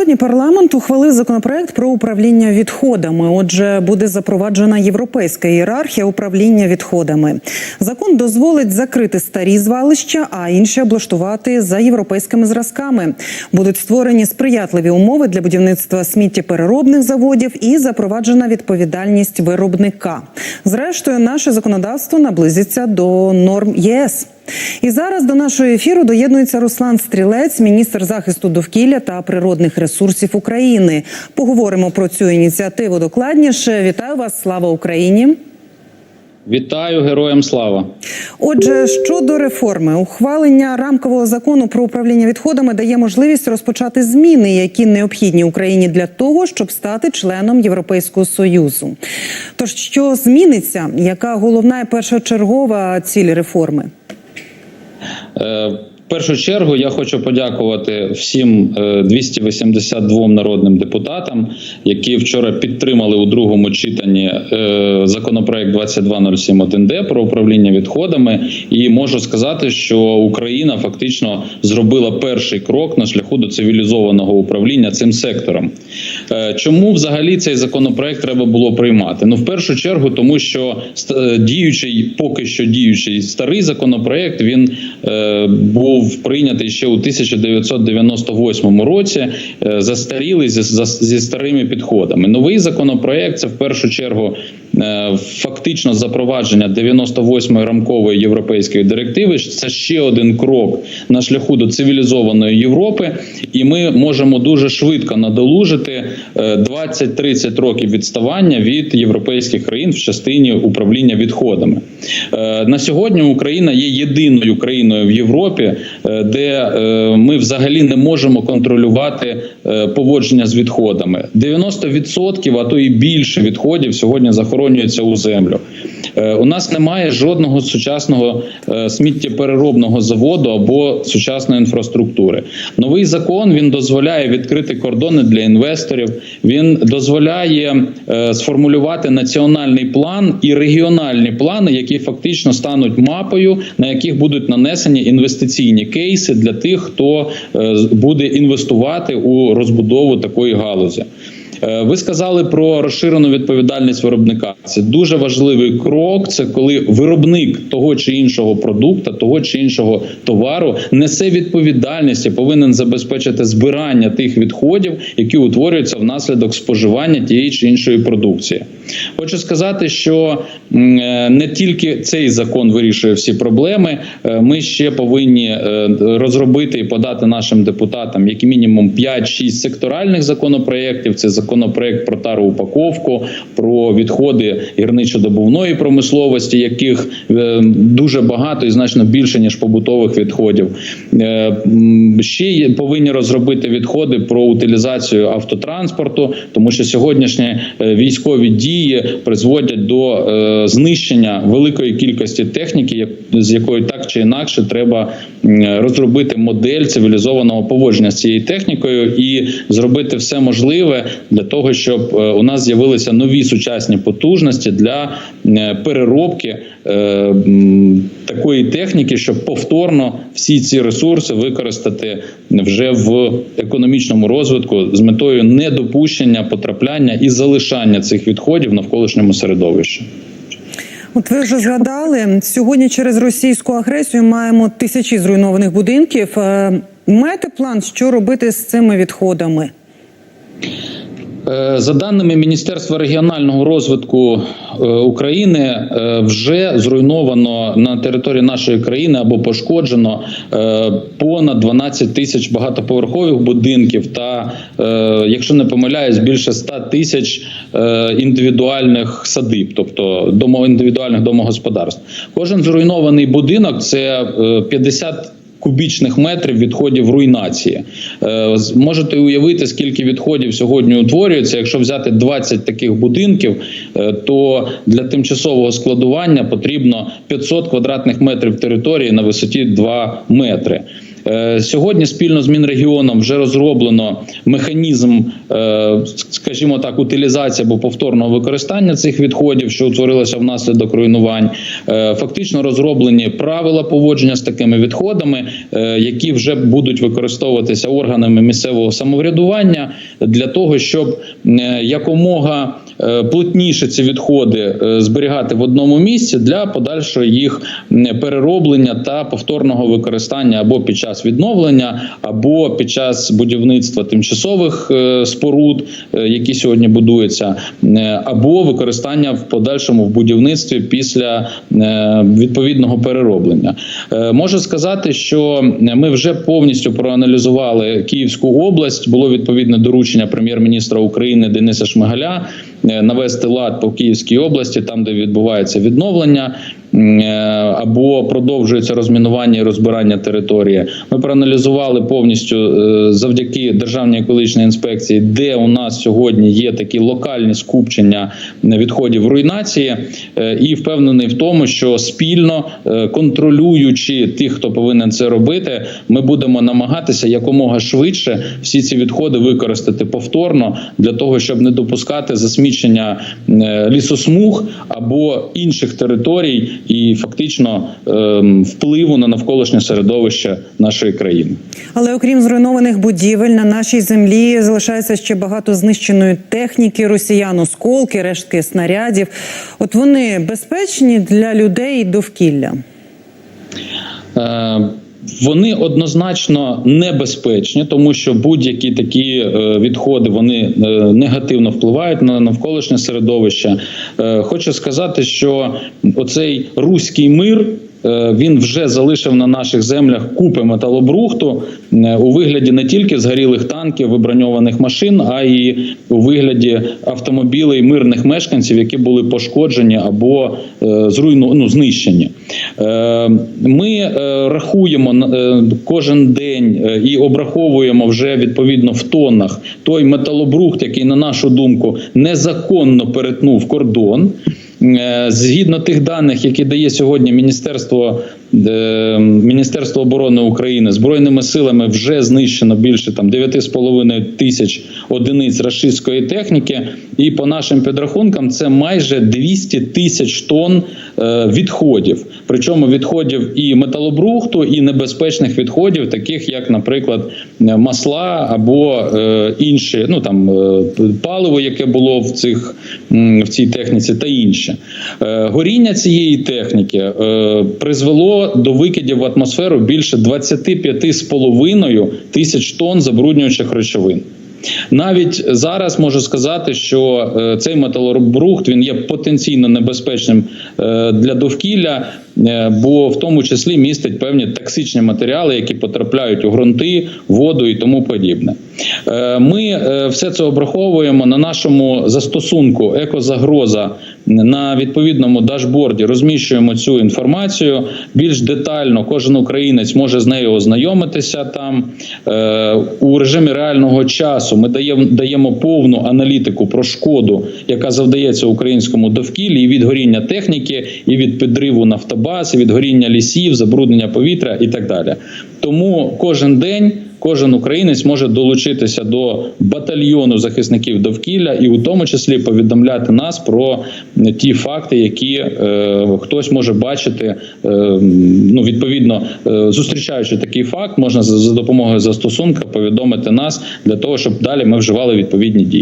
Напередодні парламент ухвалив законопроект про управління відходами. Отже, буде запроваджена європейська ієрархія управління відходами. Закон дозволить закрити старі звалища, а інші облаштувати за європейськими зразками. Будуть створені сприятливі умови для будівництва сміттєпереробних заводів і запроваджена відповідальність виробника. Зрештою, наше законодавство наблизиться до норм ЄС. І зараз до нашого ефіру доєднується Руслан Стрілець, міністр захисту довкілля та природних ресурсів України. Поговоримо про цю ініціативу докладніше. Вітаю вас! Слава Україні! Вітаю героям слава. Отже, щодо реформи, ухвалення рамкового закону про управління відходами дає можливість розпочати зміни, які необхідні Україні для того, щоб стати членом Європейського союзу. Тож що зміниться? Яка головна і першочергова ціль реформи? Е, першу чергу я хочу подякувати всім е, 282 народним депутатам, які вчора підтримали у другому читанні е, законопроект 2207.1Д про управління відходами. І можу сказати, що Україна фактично зробила перший крок на шляху до цивілізованого управління цим сектором. Е, Чому взагалі цей законопроект треба було приймати? Ну, в першу чергу, тому що е, діючий, поки що діючий старий законопроект, він е, був прийнятий ще у 1998 році, е, застарілий зі, зі старими підходами. Новий законопроект це в першу чергу фактично запровадження 98-ї рамкової європейської директиви. Це ще один крок на шляху до цивілізованої Європи, і ми можемо дуже швидко надолужити е, 20-30 років відставання від європейських країн в частині управління відходами. Е, На сьогодні Україна є єдиною країною в Європі, е, де е, ми взагалі не можемо контролювати е, поводження з відходами. 90%, а то і більше відходів сьогодні захоронюється у землю. Е, У нас немає жодного сучасного е, сміттєпереробного заводу або сучасної інфраструктури. Новий закон він дозволяє відкрити кордони для інвесторів. Він дозволяє е, сформулювати національний план і регіональні плани, які фактично стануть мапою, на яких будуть нанесені інвестиційні кейси для тих, хто буде інвестувати у розбудову такої галузі. Е, Ви сказали про розширену відповідальність виробника. Це дуже важливий крок. Це коли виробник того чи іншого продукту, того чи іншого товару несе відповідальність і повинен забезпечити збирання тих відходів, які утворюються внаслідок споживання тієї чи іншої продукції. Хочу сказати, що е, не тільки цей закон вирішує всі проблеми. е, Ми ще повинні розробити і подати нашим депутатам як мінімум 5-6 секторальних законопроєктів. Це законопроект про тароупаковку, про відходи гірничо-добувної промисловості, яких е, дуже багато і значно більше ніж побутових відходів. Е, Ще повинні розробити відходи про утилізацію автотранспорту, тому що сьогоднішні е, військові дії призводять до знищення великої кількості техніки, з якою так чи інакше треба розробити модель цивілізованого поводження з цією технікою і зробити все можливе для того, щоб е, у нас з'явилися нові сучасні потужності для е, переробки е, такої техніки, щоб повторно всі ці ресурси використати вже в економічному розвитку з метою недопущення потрапляння і залишання цих відходів навколишньому середовищі. От ви вже згадали сьогодні через російську агресію маємо тисячі зруйнованих будинків. Маєте план, що робити з цими відходами? Е, За даними Міністерства регіонального розвитку е, України, е, вже зруйновано на території нашої країни або пошкоджено понад 12 тисяч багатоповерхових будинків, та якщо не помиляюсь, більше 100 тисяч індивідуальних садиб, тобто домо індивідуальних домогосподарств. Кожен зруйнований будинок це е, 50 кубічних метрів відходів руйнації. Е, Можете уявити, скільки відходів сьогодні утворюється. Якщо взяти 20 таких будинків, е, то для тимчасового складування потрібно 500 квадратних метрів території на висоті 2 метри. Е, Сьогодні спільно з Мінрегіоном вже розроблено механізм, е, скажімо так, утилізації або повторного використання цих відходів, що утворилося внаслідок руйнувань. Е, Фактично розроблені правила поводження з такими відходами, які вже будуть використовуватися органами місцевого самоврядування для того, щоб якомога плотніше ці відходи е, зберігати в одному місці для подальшого їх перероблення та повторного використання або під час відновлення, або під час будівництва тимчасових е, споруд, е, які сьогодні будуються, е, або використання в подальшому в будівництві після е, відповідного перероблення. Е, Можу сказати, що ми вже повністю проаналізували Київську область. Було відповідне доручення прем'єр-міністра України Дениса Шмигаля е, навести лад по Київській області, там де відбувається відновлення. Е, Або продовжується розмінування і розбирання території. Ми проаналізували повністю е, завдяки державній екологічній інспекції, де у нас сьогодні є такі локальні скупчення відходів руйнації, е, і впевнений в тому, що спільно контролюючи тих, хто повинен це робити, ми будемо намагатися якомога швидше всі ці відходи використати повторно для того, щоб не допускати засмічення лісосмуг або інших територій і фактично ем, впливу на навколишнє середовище нашої країни. Але окрім зруйнованих будівель, на нашій землі залишається ще багато знищеної техніки росіян, осколки, рештки снарядів. От вони безпечні для людей довкілля. Е, Вони однозначно небезпечні, тому що будь-які такі е, відходи вони е, негативно впливають на навколишнє середовище. Е, Хочу сказати, що оцей руський мир. Е, Він вже залишив на наших землях купи металобрухту е, у вигляді не тільки згорілих танків, виброньованих машин, а й у вигляді автомобілей мирних мешканців, які були пошкоджені або е, зруйну, ну, знищені. Ми рахуємо кожен день і обраховуємо вже відповідно в тоннах той металобрухт, який, на нашу думку, незаконно перетнув кордон. Е, Згідно тих даних, які дає сьогодні Міністерство, Міністерство оборони України, збройними силами вже знищено більше там 9,5 тисяч одиниць рашистської техніки. І по нашим підрахункам це майже 200 тисяч тонн е, відходів. Причому відходів і металобрухту, і небезпечних відходів, таких як, наприклад, е, масла або е, інші, ну там паливо, яке було в цих в цій техніці, та інше. Горіння цієї техніки е, до викидів в атмосферу більше 25,5 тисяч тонн забруднюючих речовин. Навіть зараз можу сказати, що е, цей металобрухт він є потенційно небезпечним е, для довкілля, бо в тому числі містить певні токсичні матеріали, які потрапляють у ґрунти, воду і тому подібне. Е, Ми е, все це обраховуємо на нашому застосунку екозагроза на відповідному дашборді. Розміщуємо цю інформацію більш детально. Кожен українець може з нею ознайомитися там Е, у режимі реального часу. Ми даємо даємо повну аналітику про шкоду, яка завдається українському довкіллі і від горіння техніки, і від підриву нафтобаз, і від горіння лісів, забруднення повітря і так далі. Тому кожен день. Кожен українець може долучитися до батальйону захисників довкілля і у тому числі повідомляти нас про ті факти, які е, хтось може бачити. Е, ну відповідно, е, зустрічаючи такий факт, можна за, за допомогою застосунка повідомити нас для того, щоб далі ми вживали відповідні дії.